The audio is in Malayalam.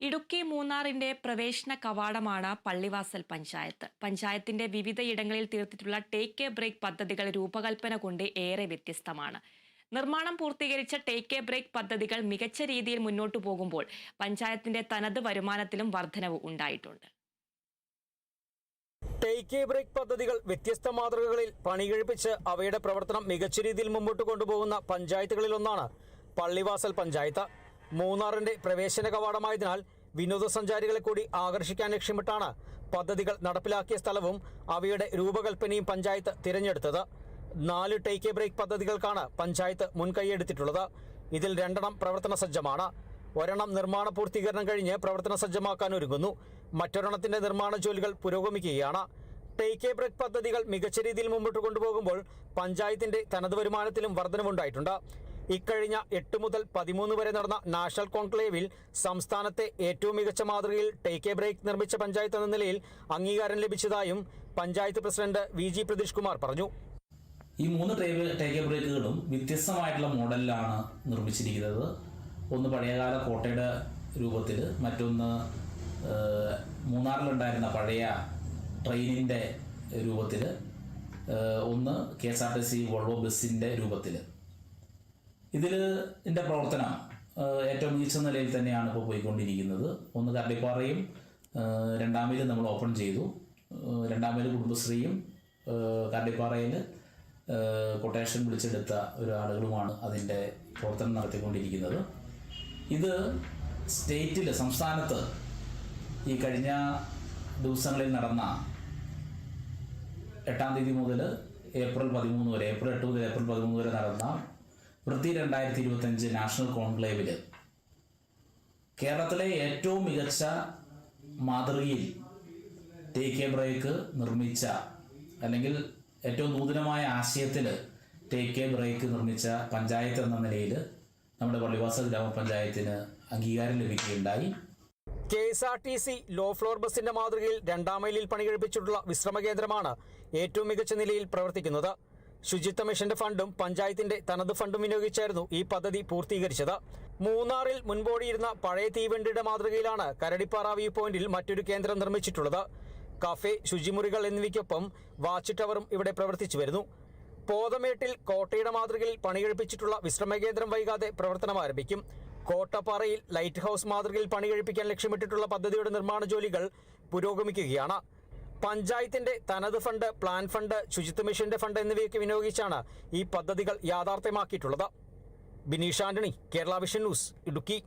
ഇടുക്കി മൂന്നാറിന്റെ പ്രവേശന കവാടമാണ് പള്ളിവാസൽ പഞ്ചായത്ത്. പഞ്ചായത്തിന്റെ വിവിധയിടങ്ങളിൽ തീർത്തിട്ടുള്ള ടേക്ക് എ ബ്രേക്ക് പദ്ധതികൾ രൂപകൽപ്പന കൊണ്ട് ഏറെ വ്യത്യസ്തമാണ്. നിർമ്മാണം പൂർത്തീകരിച്ച ടേക്ക് എ ബ്രേക്ക് പദ്ധതികൾ മികച്ച രീതിയിൽ മുന്നോട്ടു പോകുമ്പോൾ പഞ്ചായത്തിന്റെ തനത് വരുമാനത്തിലും വർധനവ് ഉണ്ടായിട്ടുണ്ട്. ടേക്ക് എ ബ്രേക്ക് പദ്ധതികൾ വ്യത്യസ്ത മാതൃകകളിൽ പണികഴിപ്പിച്ച് അവയുടെ പ്രവർത്തനം മികച്ച രീതിയിൽ മുമ്പോട്ട് കൊണ്ടുപോകുന്ന പഞ്ചായത്തുകളിലൊന്നാണ് പള്ളിവാസൽ പഞ്ചായത്ത്. മൂന്നാറിന്റെ പ്രവേശന കവാടമായതിനാൽ വിനോദസഞ്ചാരികളെ കൂടി ആകർഷിക്കാൻ ലക്ഷ്യമിട്ടാണ് പദ്ധതികൾ നടപ്പിലാക്കിയ സ്ഥലവും അവയുടെ രൂപകൽപ്പനയും പഞ്ചായത്ത് തിരഞ്ഞെടുത്തത്. നാല് ടേക്ക് എ ബ്രേക്ക് പദ്ധതികൾക്കാണ് പഞ്ചായത്ത് മുൻകൈയെടുത്തിട്ടുള്ളത്. ഇതിൽ രണ്ടെണ്ണം പ്രവർത്തന സജ്ജമാണ്. ഒരെണ്ണം നിർമ്മാണ പൂർത്തീകരണം കഴിഞ്ഞ് പ്രവർത്തന സജ്ജമാക്കാൻ ഒരുങ്ങുന്നു. മറ്റൊരെണ്ണത്തിന്റെ നിർമ്മാണ ജോലികൾ പുരോഗമിക്കുകയാണ്. ടേക്ക് എ ബ്രേക്ക് പദ്ധതികൾ മികച്ച രീതിയിൽ മുമ്പോട്ട് കൊണ്ടുപോകുമ്പോൾ പഞ്ചായത്തിന്റെ തനത് വരുമാനത്തിലും വർധനവുണ്ടായിട്ടുണ്ട്. ഇക്കഴിഞ്ഞ എട്ട് മുതൽ പതിമൂന്ന് വരെ നടന്ന നാഷണൽ കോൺക്ലേവിൽ സംസ്ഥാനത്തെ ഏറ്റവും മികച്ച മാതൃകയിൽ ടേക്ക് എ ബ്രേക്ക് നിർമ്മിച്ച പഞ്ചായത്ത് എന്ന നിലയിൽ അംഗീകാരം ലഭിച്ചതായും panchayat president V G Pratheesh Kumar പറഞ്ഞു. ഈ മൂന്ന് ടേക്ക് എ ബ്രേക്കുകളും വ്യത്യസ്തമായിട്ടുള്ള മോഡലിലാണ് നിർമ്മിച്ചിരിക്കുന്നത്. ഒന്ന് പഴയകാല കോട്ടയുടെ രൂപത്തിൽ മറ്റൊന്ന് മൂന്നാറിലുണ്ടായിരുന്ന പഴയ ട്രെയിനിന്റെ രൂപത്തിൽ ഒന്ന് K S R T C Volvo ബസ്സിന്റെ രൂപത്തിൽ ഇതിൽ എന്റെ പ്രവർത്തനം ഏറ്റവും മികച്ച നിലയിൽ തന്നെയാണ് ഇപ്പോൾ പോയിക്കൊണ്ടിരിക്കുന്നത്. ഒന്ന് കരടിപ്പാറയും രണ്ടാമതിൽ നമ്മൾ ഓപ്പൺ ചെയ്തു. ഏഹ്, രണ്ടാമേൽ കുടുംബശ്രീയും കരടിപ്പാറയിൽ കൊട്ടേഷൻ വിളിച്ചെടുത്ത ഒരു ആളുകളുമാണ് അതിന്റെ പ്രവർത്തനം നടത്തിക്കൊണ്ടിരിക്കുന്നത്. ഇത് സ്റ്റേറ്റിൽ സംസ്ഥാനത്ത് ഈ കഴിഞ്ഞ ദിവസങ്ങളിൽ നടന്ന എട്ടാം തീയതി മുതൽ ഏപ്രിൽ പതിമൂന്ന് വരെ ഏപ്രിൽ എട്ട് മുതൽ ഏപ്രിൽ പതിമൂന്ന് വരെ നടന്ന വൃത്തി രണ്ടായിരത്തി ഇരുപത്തഞ്ച് നാഷണൽ കോൺക്ലേവിൽ കേരളത്തിലെ ഏറ്റവും മികച്ച മാതൃകയിൽ ടി കെ ബ്രേക്ക് നിർമ്മിച്ച അല്ലെങ്കിൽ ഏറ്റവും നൂതനമായ ആശയത്തിൽ ടി കെ ബ്രേക്ക് നിർമ്മിച്ച പഞ്ചായത്ത് എന്ന നിലയിൽ നമ്മുടെ പള്ളിവാസ ഗ്രാമപഞ്ചായത്തിന് അംഗീകാരം ലഭിക്കുകയുണ്ടായി. K S R T C low floor ബസിന്റെ മാതൃകയിൽ രണ്ടാം മൈലിൽ പണി പണികഴിപ്പിച്ചിട്ടുള്ള വിശ്രമ കേന്ദ്രമാണ് ഏറ്റവും മികച്ച നിലയിൽ പ്രവർത്തിക്കുന്നത്. ശുചിത്വ മിഷന്റെ ഫണ്ടും പഞ്ചായത്തിന്റെ തനത് ഫണ്ടും വിനിയോഗിച്ചായിരുന്നു ഈ പദ്ധതി പൂർത്തീകരിച്ചത്. മൂന്നാറിൽ മുൻപോടിയിരുന്ന പഴയ തീവണ്ടിയുടെ മാതൃകയിലാണ് കരടിപ്പാറ വ്യൂ പോയിന്റിൽ മറ്റൊരു കേന്ദ്രം നിർമ്മിച്ചിട്ടുള്ളത്. കഫേ ശുചിമുറികൾ എന്നിവയ്ക്കൊപ്പം വാച്ച് ടവറും ഇവിടെ പ്രവർത്തിച്ചു വരുന്നു. പോതമേട്ടിൽ കോട്ടയുടെ മാതൃകയിൽ പണികഴിപ്പിച്ചിട്ടുള്ള വിശ്രമ കേന്ദ്രം വൈകാതെ പ്രവർത്തനം ആരംഭിക്കും. കോട്ടപ്പാറയിൽ ലൈറ്റ് ഹൗസ് മാതൃകയിൽ പണികഴിപ്പിക്കാൻ ലക്ഷ്യമിട്ടിട്ടുള്ള പദ്ധതിയുടെ നിർമ്മാണ ജോലികൾ പുരോഗമിക്കുകയാണ്. പഞ്ചായത്തിന്റെ തനത് ഫണ്ട് പ്ലാൻ ഫണ്ട് ശുചിത്വ മിഷന്റെ ഫണ്ട് എന്നിവയൊക്കെ വിനിയോഗിച്ചാണ് ഈ പദ്ധതികൾ യാഥാർത്ഥ്യമാക്കിയിട്ടുള്ളത്. Bineesh Antony Kerala vision news Idukki.